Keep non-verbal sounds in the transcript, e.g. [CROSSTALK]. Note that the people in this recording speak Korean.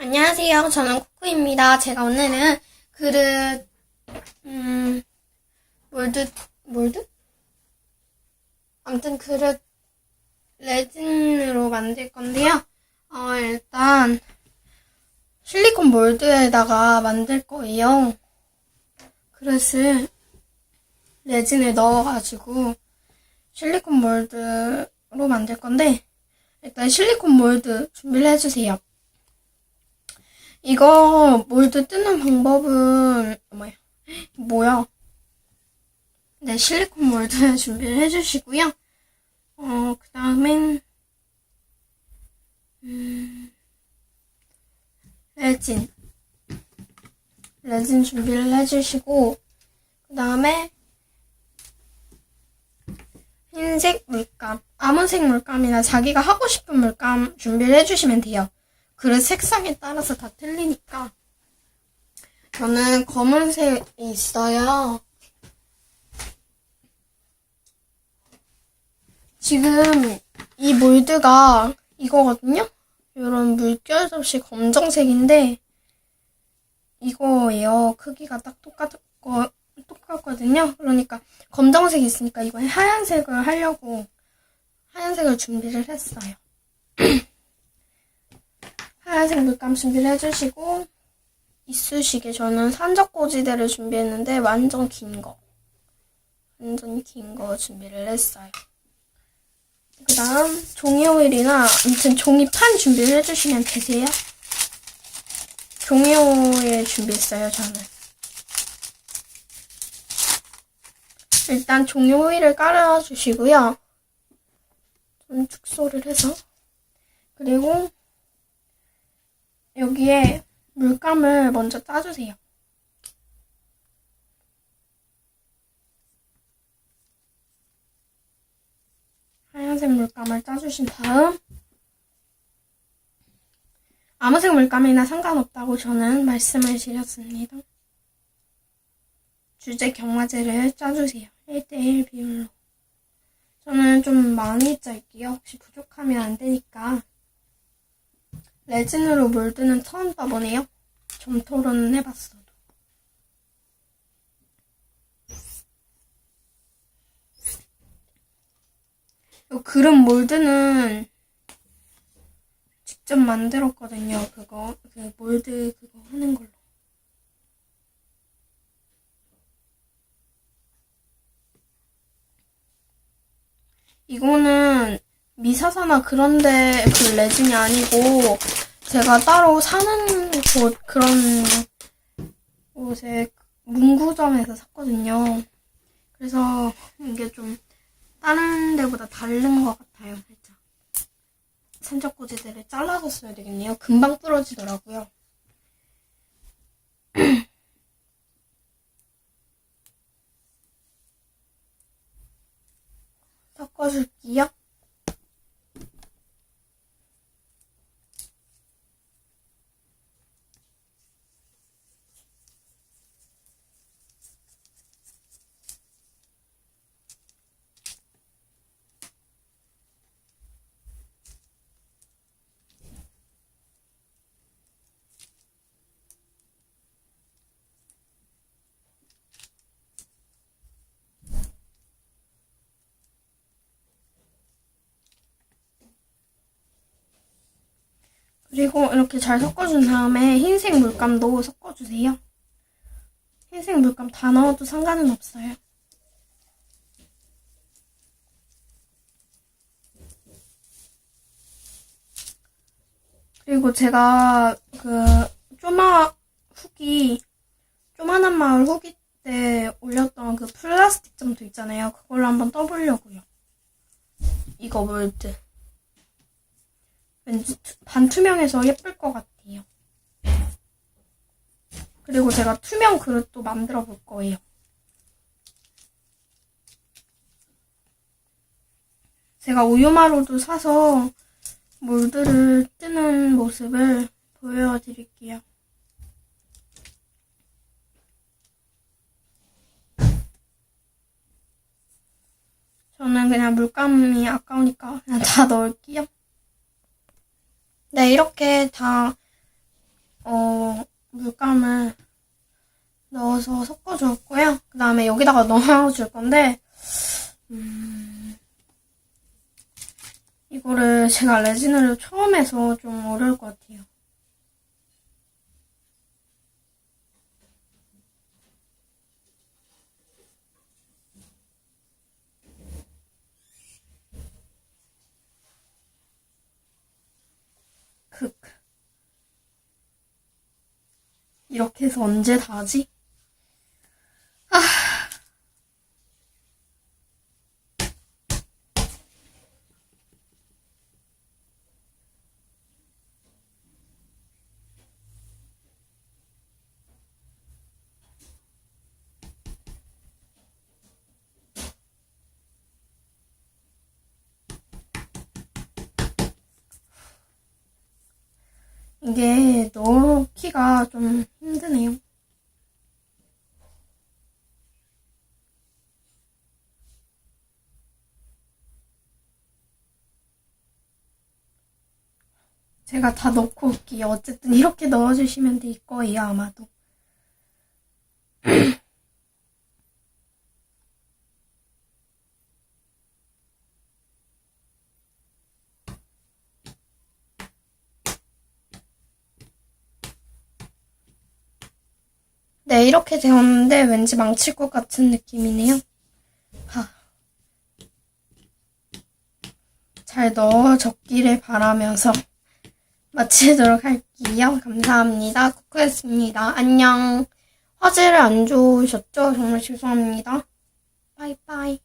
안녕하세요. 저는 코코입니다. 제가 오늘은 그릇, 음, 몰드, 몰드? 아무튼 그릇 레진으로 만들 건데요. 어, 일단, 실리콘 몰드에다가 만들 거예요. 그릇을 레진을 넣어가지고 실리콘 몰드로 만들 건데, 일단 실리콘 몰드 준비를 해주세요. 이거 몰드 뜨는 방법은 뭐야? 뭐야? 네, 실리콘 몰드 [LAUGHS] 준비를 해주시고요. 어, 그 다음엔 음, 레진 레진 준비를 해주시고 그 다음에 흰색 물감 아무 색 물감이나 자기가 하고 싶은 물감 준비를 해주시면 돼요. 그릇 색상에 따라서 다 틀리니까. 저는 검은색이 있어요. 지금 이 몰드가 이거거든요? 이런 물결 접시 검정색인데, 이거예요. 크기가 딱 똑같고, 똑같거든요? 그러니까 검정색이 있으니까 이번에 하얀색을 하려고 하얀색을 준비를 했어요. 하얀색 물감 준비를 해주시고 이쑤시개 저는 산적고지대를 준비했는데 완전 긴 거. 완전 긴 거 준비를 했어요. 그 다음 종이 오일이나 아무튼 종이판 준비를 해주시면 되세요. 종이 오일 준비했어요 저는. 일단 종이 오일을 깔아주시고요. 좀 축소를 해서 그리고 여기에 물감을 먼저 짜주세요. 하얀색 물감을 짜주신 다음 아무색 물감이나 상관없다고 저는 말씀을 드렸습니다. 주제 경화제를 짜주세요. 1대1 비율로. 저는 좀 많이 짤게요. 혹시 부족하면 안 되니까. 레진으로 몰드는 처음 떠보네요. 점토로는 해봤어도. 요 그릇 몰드는 직접 만들었거든요. 그거 그 몰드 그거 하는 걸로. 이거는 미사사나 그런데 그 레진이 아니고 제가 따로 사는 곳 그런 곳에 문구점에서 샀거든요. 그래서 이게 좀 다른 데보다 다른 것 같아요, 살짝. 산적고지대를 잘라서 써야 되겠네요. 금방 부러지더라고요. [CLEARS THROAT] 섞어줄게요. 그리고 이렇게 잘 섞어준 다음에 흰색 물감도 섞어주세요. 흰색 물감 다 넣어도 상관은 없어요. 그리고 제가 그 쪼마 후기 쪼만한 마을 후기 때 올렸던 그 플라스틱 점도 있잖아요. 그걸로 한번 떠보려고요. 이거 몰드. 왠지 투- 반투명해서 예쁠 것 같아요. 그리고 제가 투명 그릇도 만들어 볼 거예요. 제가 우유마루도 사서 몰드를 뜨는 모습을 보여드릴게요. 저는 그냥 물감이 아까우니까 그냥 다 넣을게요. 네, 이렇게 다 어, 물감을 넣어서 섞어줄 거고요. 그 다음에 여기다가 넣어줄 건데, 음, 이거를 제가 레진을 처음 해서 좀 어려울 것 같아요. 크 이렇게 해서 언제 다 하지? 이게 넣기가 좀 힘드네요. 제가 다 넣고 올게요. 어쨌든 이렇게 넣어주시면 될 거예요, 아마도. [LAUGHS] 네, 이렇게 되었는데 왠지 망칠 것 같은 느낌이네요. 하. 잘 넣어졌기를 바라면서 [LAUGHS] 마치도록 할게요. 감사합니다. 쿠쿠였습니다. 안녕. 화질을 안 좋으셨죠? 정말 죄송합니다. 빠이빠이.